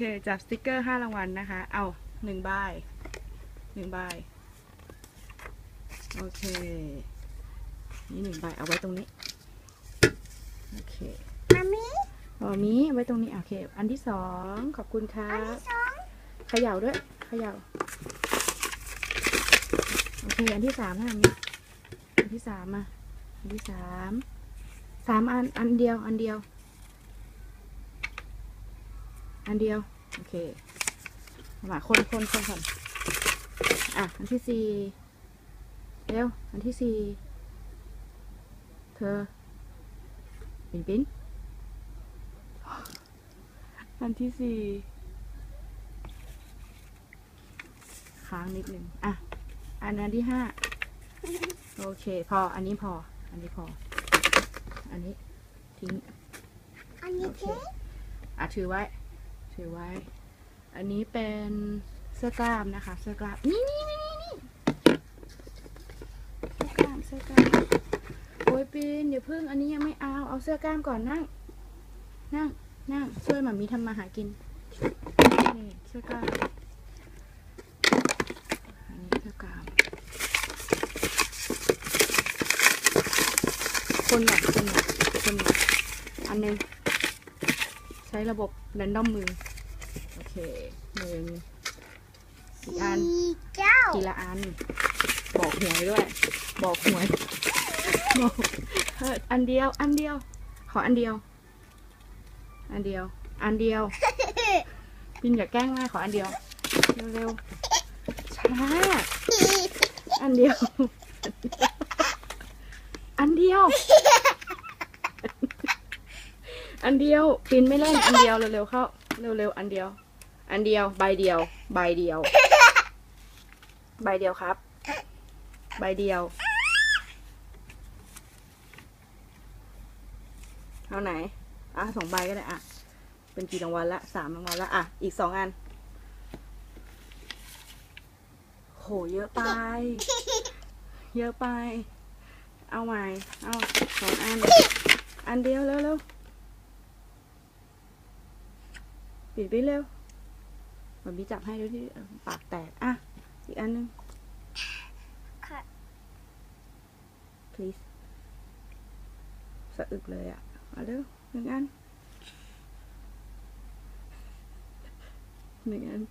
เคจับสติกเกอร์ห้ารางวัลนะคะ เอาหนึ่งใบหนึ่งใบโอเค นี่หนึ่งใบเอาไว้ตรงนี้ โอเคมามีพอมีไว้ตรงนี้ โอเค อันที่สองขอบคุณครัอันบที่สองเขย่าด้วยเขย่าโอเค อันที่สามนะอันนี้อันที่สามอะอันที่สามสามอัน อันเดียว อันเดียว อันเดียว โอเคมาคนคนคนก่อนอะ อันที่สี่เร็ว อันที่สี่เธอปิ้นปิ้นอันที่สี่ค้างนิดนึงอะ อันนั้นที่ห้าโอเค พอ อันนี้พอ อันนี้พอ อันนี้ทิ้ง อันนี้โอเคเจ๊อะถือไว้ ถือไว้ อันนี้เป็นเสื้อกล้ามนะคะ เสื้อกล้ามนี่นี่นี่นี่นี่เสื้อกล้ามเสื้อกล้ามโอ้ยปีนเดี๋ยวพิ่งอันนี้ยังไม่เอาเอาเสื้อกล้ามก่อนนั่งนั่งนั่งช่วยหมามีทำมาหากินนี่เสื้อกล้ามอันนี้เสื้อกล้ามคนหน่อยคนหน่อยคนหน่อยอันหนึงใช้ระบบแรนดอมมือ หนึ่งอีกอันสี่เจ้าทีละอัน บอกหวยด้วย บอกหวยบอกเอออันเดียว อันเดียว ขออันเดียว อันเดียว อันเดียวปินอย่าแกล้งมากขออันเดียว เร็วๆช้าอันเดียว อันเดียว อันเดียวปินไม่เล่นอันเดียวเร็วๆเข้าเร็วๆอันเดียว อันเดียว ใบเดียว ใบเดียว ใบเดียวครับ ใบเดียว เอาไหน อะสองใบก็ได้อะ เป็นกี่รางวัลละสามรางวัลละอะ อีกสองอัน โห เยอะไป เยอะไป เอาใหม่ เอาสองอัน อันเดียวเร็วเร็วปิดไปเร็ว มันมีจับให้ดูที่ปากแตก อะ อีกอันหนึงค่ะ please สะอึกเลยอะมาเร็วหนึ่งอันหนึ่งอัน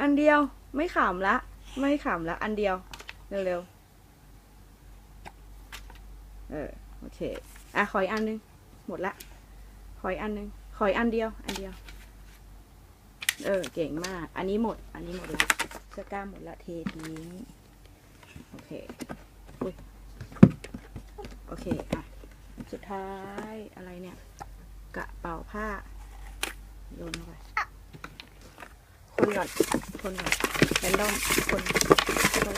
อันเดียวไม่ขำละ ไม่ขำละ อันเดียว เร็วๆ เออ โอเค อะ ขออีกอันหนึง หมดละขออีกอันหนึงขออีกอันเดียว อันเดียว เออ เก่งมาก อันนี้หมด อันนี้หมดละเสื้อกล้ามหมดละเททิ้งโอเคอุ้ยโอเค อะ สุดท้ายอะไรเนี่ย กระเป๋าผ้า โยนลงไปคนก่อนคนก่อนแรนดอมคนคน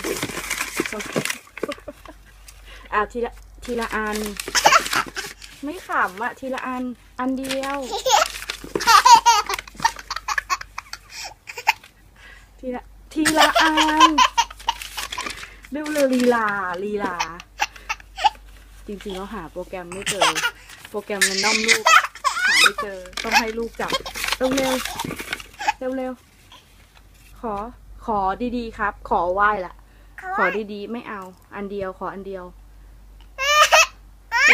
คนอะทีละทีละอัน ไม่ขำอะทีละอัน อันเดียว ทีละทีละอันเร็วเร็วลีลาลีลา จริงๆเราหาโปรแกรมไม่เจอ โปรแกรมแรนดอมลูก หาไม่เจอ ต้องให้ลูกจับเร็วเร็วเร็วเร็วขอขอดีๆครับ ขอไหว้ละขอดีๆ ไม่เอา อันเดียวขออันเดียว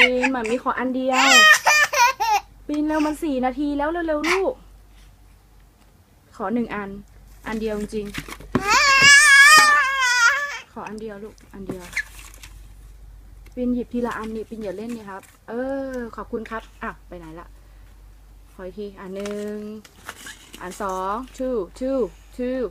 ปีนหมามีขออันเดียว ปีนเร็วมันสี่นาทีแล้วเร็วๆลูก ขอหนึ่งอัน อันเดียวจริงขออันเดียวลูก อันเดียวปินหยิบทีละอันนี่ปินอย่าเล่นนี่ครับ เออ ขอบคุณครับอะไปไหนละขออีกทีอันหนึ่งอันสอง two two two